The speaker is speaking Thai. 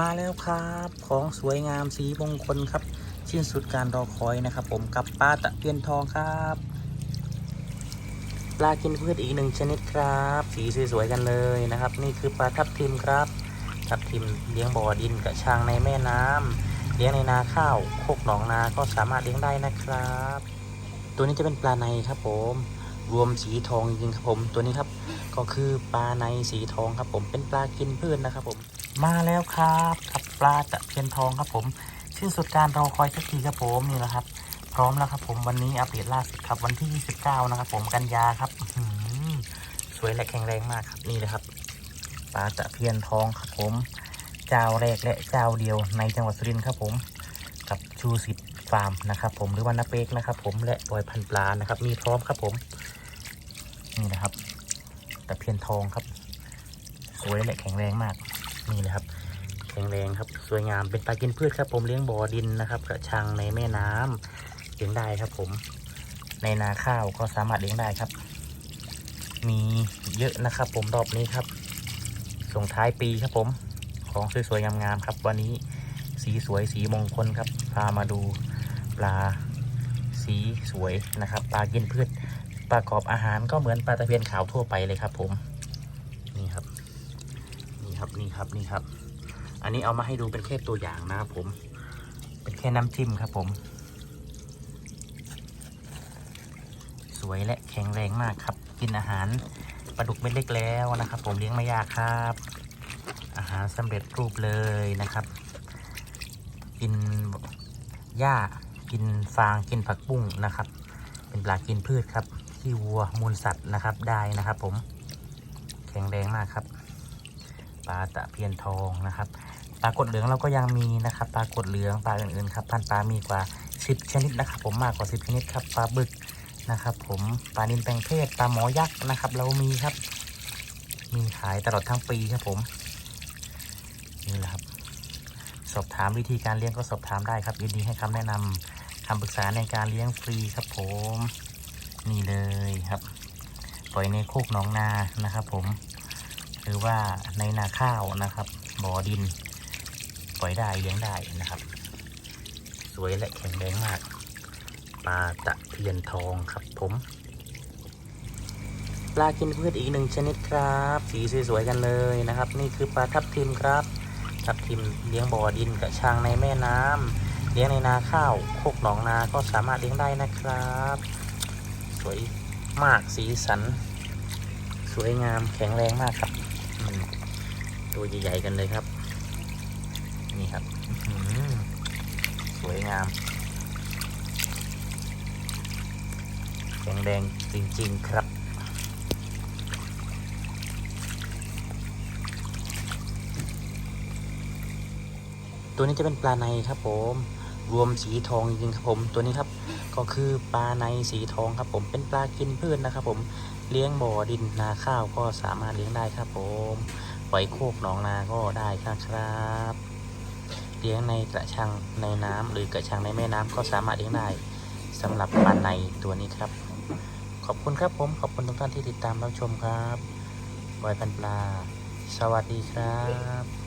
มาแล้วครับ ของสวยงามสีมงคลครับสิ้นสุดการรอคอยนะครับ ผมกับปลาตะเพียนทองครับปลากินพืชอีกหนึ่งชนิดครับ สีสวยๆกันเลยนะครับ นี่คือปลาทับทิมครับ ทับทิมเลี้ยงบ่อดินกระชังในแม่น้ำเลี้ยงในนาข้าวโคกหนองนาก็สามารถเลี้ยงได้นะครับ ตัวนี้จะเป็นปลาในครับผม รวมสีทองจริงๆครับผมตัวนี้ครับ ก็คือปลาในสีทองครับ ผมเป็นปลากินพืชนะครับ ผม มาแล้วครับกับปลาตะเพียนทองครับผมสิ้นสุดการรอคอยสักทีครับผมนี่แหละครับ พร้อมแล้วครับ ผมวันนี้อัปเดตล่าสุดครับ วันที่ 29 นะครับ ผมกันยาครับหือสวยและแข็งแรงมากครับนี่เลยครับปลาตะเพียนทองครับผมเจ้าแรกและเจ้าเดียวในจังหวัดสุรินทร์ครับ ผมกับชูสิทธิ์ฟาร์มนะครับ ผมหรือว่านาเปกนะครับ ผมและปล่อยพันปลานะครับ มีพร้อมครับผม นี่นะครับตะเพียนทองครับ สวยและแข็งแรงมากนี่เลยครับ แข็งแรงครับ สวยงามเป็นปลากินพืชครับ ผมเลี้ยงบ่อดินนะครับ กระชังในแม่น้ำเลี้ยงได้ครับ ผมในนาข้าวก็สามารถเลี้ยงได้ครับ มีเยอะนะครับ ผมรอบนี้ครับ ส่งท้ายปีครับผม ของสวยๆงามๆครับ วันนี้สีสวยสีมงคลครับพามาดูปลาสีสวยนะครับ ปลากินพืช ประกอบอาหารก็เหมือนปลาตะเพียนขาวทั่วไปเลยครับ ผมนี่ครับ นี่ครับนี่ครับนี่ครับ อันนี้เอามาให้ดูเป็นแค่ตัวอย่างนะครับผม เป็นแค่น้ำจิ้มครับ ผม สวยและแข็งแรงมากครับ กินอาหารปลาดุกเม็ดเล็กแล้วนะครับ ผมเลี้ยงไม่ยากครับ อาหารสำเร็จรูปเลยนะครับ กินหญ้ากินฟางกินผักบุ้งนะครับ เป็นปลากินพืชครับ ที่วัวมูลสัตว์นะครับได้นะครับ ผมแข็งแรงมากครับปลาตะเพียนทองนะครับปลากดเหลืองเราก็ยังมีนะครับปลากดเหลืองปลาอื่นๆครับพันปลามีกว่า 10 ชนิดนะครับ ผมมากกว่า 10 ชนิดครับปลาบึกนะครับ ผมปลานินแปลงเพศปลาหมอยักษ์นะครับ เรามีครับ มีขายตลอดทั้งปีครับผมนี่แหละครับสอบถามวิธีการเลี้ยงก็สอบถามได้ครับยินดีให้คำแนะนำคำปรึกษาในการเลี้ยงฟรีครับผม นี่เลยครับ ปล่อยในโคกหนองนานะครับ ผม หรือว่าในนาข้าวนะครับ บ่อดิน ปล่อยได้เลี้ยงได้นะครับ สวยและแข็งแรงมากปลาตะเพียนทองครับผมปลากินพืชอีกหนึ่งชนิดครับ สีสวยๆกันเลยนะครับ นี่คือปลาทับทิมครับ ทับทิมเลี้ยงบ่อดินกระชังในแม่น้ำเลี้ยงในนาข้าวโคกหนองนาก็สามารถเลี้ยงได้นะครับ สวยมากสีสัน สวยงามแข็งแรงมากครับตัวใหญ่ๆกันเลยครับ นี่ครับสวยงาม แข็งแรงจริงๆครับตัวนี้จะเป็นปลาในครับผม รวมสีทองจริงๆครับผมตัวนี้ครับก็คือปลาในสีทองครับผมเป็นปลากินพืชนะครับผมเลี้ยงบ่อดินนาข้าวก็สามารถเลี้ยงได้ครับผมปล่อยโคกหนองนาก็ได้ครับเลี้ยงในกระชังในน้ำหรือกระชังในแม่น้ำก็สามารถเลี้ยงได้สำหรับปลาในตัวนี้ครับ ขอบคุณครับผมขอบคุณทุกท่านที่ติดตามรับชมครับบอยพันปลา สวัสดีครับ